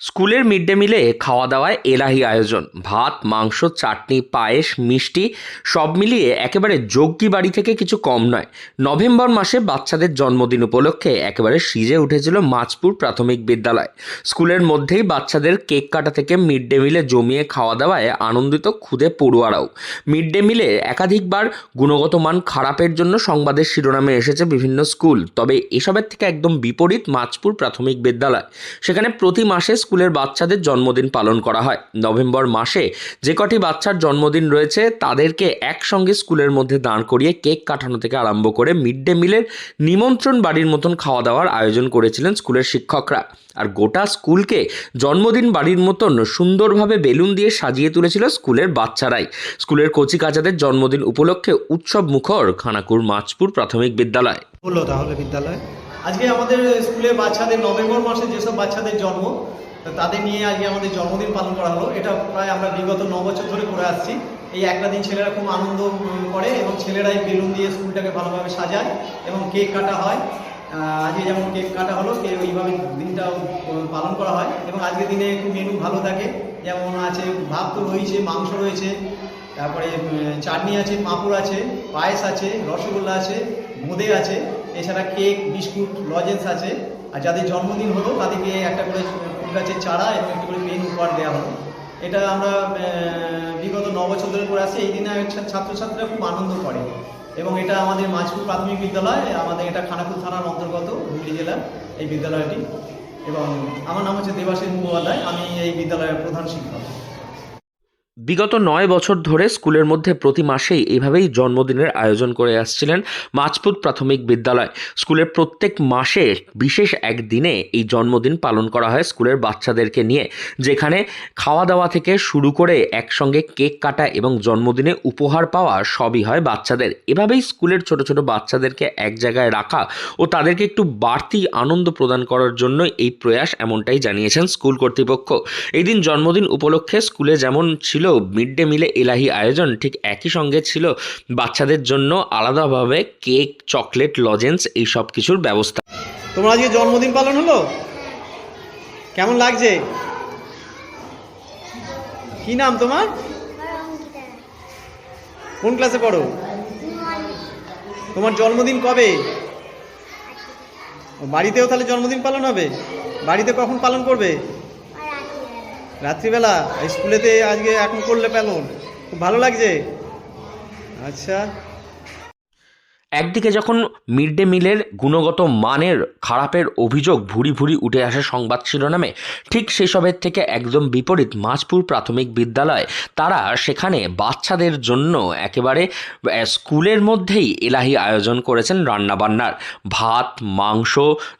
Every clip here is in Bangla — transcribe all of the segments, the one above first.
স্কুলের মিড ডে মিলে খাওয়া দাওয়ায় এলাহি আয়োজন। ভাত, মাংস, চাটনি, পায়েস, মিষ্টি সব মিলিয়ে একেবারে যজ্ঞি বাড়ি থেকে কিছু কম নয়। নভেম্বর মাসে বাচ্চাদের জন্মদিন উপলক্ষে একেবারে সিজে উঠেছিল মাছপুর প্রাথমিক বিদ্যালয়। স্কুলের মধ্যেই বাচ্চাদের কেক কাটা থেকে মিড ডে মিলে জমিয়ে খাওয়া দাওয়ায় আনন্দিত খুদে পড়ুয়ারাও। মিড ডে মিলে একাধিকবার গুণগত মান খারাপের জন্য সংবাদের শিরোনামে এসেছে বিভিন্ন স্কুল, তবে এসবের থেকে একদম বিপরীত মাছপুর প্রাথমিক বিদ্যালয়। সেখানে প্রতি মাসে স্কুলের বাচ্চাদের জন্মদিন পালন করা হয়। নভেম্বর মাসে যে কটি বাচ্চার জন্মদিন রয়েছে, তাদেরকে একসঙ্গে স্কুলের মধ্যে দাঁড় করিয়ে কেক কাটানো থেকে আরম্ভ করে মিড ডে মিলের নিমন্ত্রণ বাড়ির মতন খাওয়া দাওয়ার আয়োজন করেছিলেন স্কুলের শিক্ষকরা। আর গোটা স্কুলকে জন্মদিন বাড়ির মতন সুন্দরভাবে বেলুন দিয়ে সাজিয়ে তুলেছিল স্কুলের বাচ্চারাই। স্কুলের কচি কাচাদের জন্মদিন উপলক্ষে উৎসব মুখর খানাকুর মাছপুর প্রাথমিক বিদ্যালয়। হলো তাহলে বিদ্যালয়। আজকে আমাদের স্কুলে বাচ্চাদের নভেম্বর মাসে যেসব বাচ্চাদের জন্ম তাদের নিয়ে আজকে আমাদের জন্মদিন পালন করা হলো। এটা প্রায় আমরা বিগত ন বছর ধরে করে আসছি। এই একটা দিন ছেলেরা খুব আনন্দ করে এবং ছেলেরাই বেলুন দিয়ে স্কুলটাকে ভালোভাবে সাজায় এবং কেক কাটা হয়। আজকে যেমন কেক কাটা হলো, কে ওইভাবে দিনটা পালন করা হয় এবং আজকের দিনে একটু মেনু ভালো থাকে। যেমন আছে ভাত তো রয়েছে, মাংস রয়েছে, তারপরে চাটনি আছে, পাঁপড় আছে, পায়েস আছে, রসগোল্লা আছে বোঁদে আছে, এছাড়া কেক, বিস্কুট, লজেন্স আছে। আর যাদের জন্মদিন হলো, তাদেরকে একটা করে গাছের চারা এবং একটু করে পেন উপহার দেওয়া হলো। এটা আমরা বিগত ন বছর ধরে করে আসছি। এই দিনে ছাত্রছাত্রীরা খুব আনন্দ করে। এবং এটা আমাদের মাঝপুর প্রাথমিক বিদ্যালয়, আমাদের এটা খানাপুর থানার অন্তর্গত হুগলি জেলার এই বিদ্যালয়টি। এবং আমার নাম হচ্ছে দেবাশিস মুখোপাধ্যায় আমি এই বিদ্যালয়ের প্রধান শিক্ষক। বিগত নয় বছর ধরে স্কুলের মধ্যে প্রতি মাসেই এভাবেই জন্মদিনের আয়োজন করে আসছিলেন মাছপুর প্রাথমিক বিদ্যালয়। স্কুলের প্রত্যেক মাসে বিশেষ এক দিনে এই জন্মদিন পালন করা হয় স্কুলের বাচ্চাদেরকে নিয়ে। যেখানে খাওয়া দাওয়া থেকে শুরু করে একসঙ্গে কেক কাটা এবং জন্মদিনে উপহার পাওয়া সবই হয় বাচ্চাদের। এভাবেই স্কুলের ছোট ছোট বাচ্চাদেরকে এক জায়গায় রাখা ও তাদেরকে একটু বাড়তি আনন্দ প্রদান করার জন্য এই প্রয়াস এমনটাই জানিয়েছেন স্কুল কর্তৃপক্ষ। এই দিন জন্মদিন উপলক্ষে স্কুলে যেমন ছিল মিড ডে মিলে এলাহি আয়োজন, ঠিক একই সঙ্গে ছিল বাচ্চাদের জন্য আলাদাভাবে কেক, চকলেট, লজেন্স এই সব কিছুর ব্যবস্থা। তোমার আজকে জন্মদিন পালন হলো? কেমন লাগছে? কি নাম তোমার? কোন ক্লাসে পড়ো? তোমার জন্মদিন কবে? বাড়িতেও তাহলে জন্মদিন পালন হবে? বাড়িতে কখন পালন করবে? রাত্রিবেলা স্কুলেতে আজকে এখন করলে পেলুন খুব ভালো লাগছে? আচ্ছা। একদিকে যখন মিড ডে মিলের গুণগত মানের খারাপের অভিযোগ ভুরি ভুরি উঠে আসে সংবাদ শিরোনামে, ঠিক সেসবের থেকে একদম বিপরীত মাঝপুর প্রাথমিক বিদ্যালয়, তারা সেখানে বাচ্চাদের জন্য একেবারে স্কুলের মধ্যেই এলাহি আয়োজন করেছেন রান্নাবান্নার। ভাত, মাংস,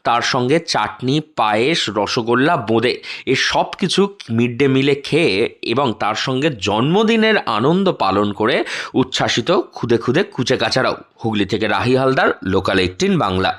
তার সঙ্গে চাটনি, পায়েস, রসগোল্লা, বোঁদে, এ সব কিছু মিড ডে মিলে খেয়ে এবং তার সঙ্গে জন্মদিনের আনন্দ পালন করে উচ্ছ্বাসিত খুদে খুদে কুচে কাচারাও হুগলি থেকে রাহি হালদার লোকাল এইটিন বাংলা।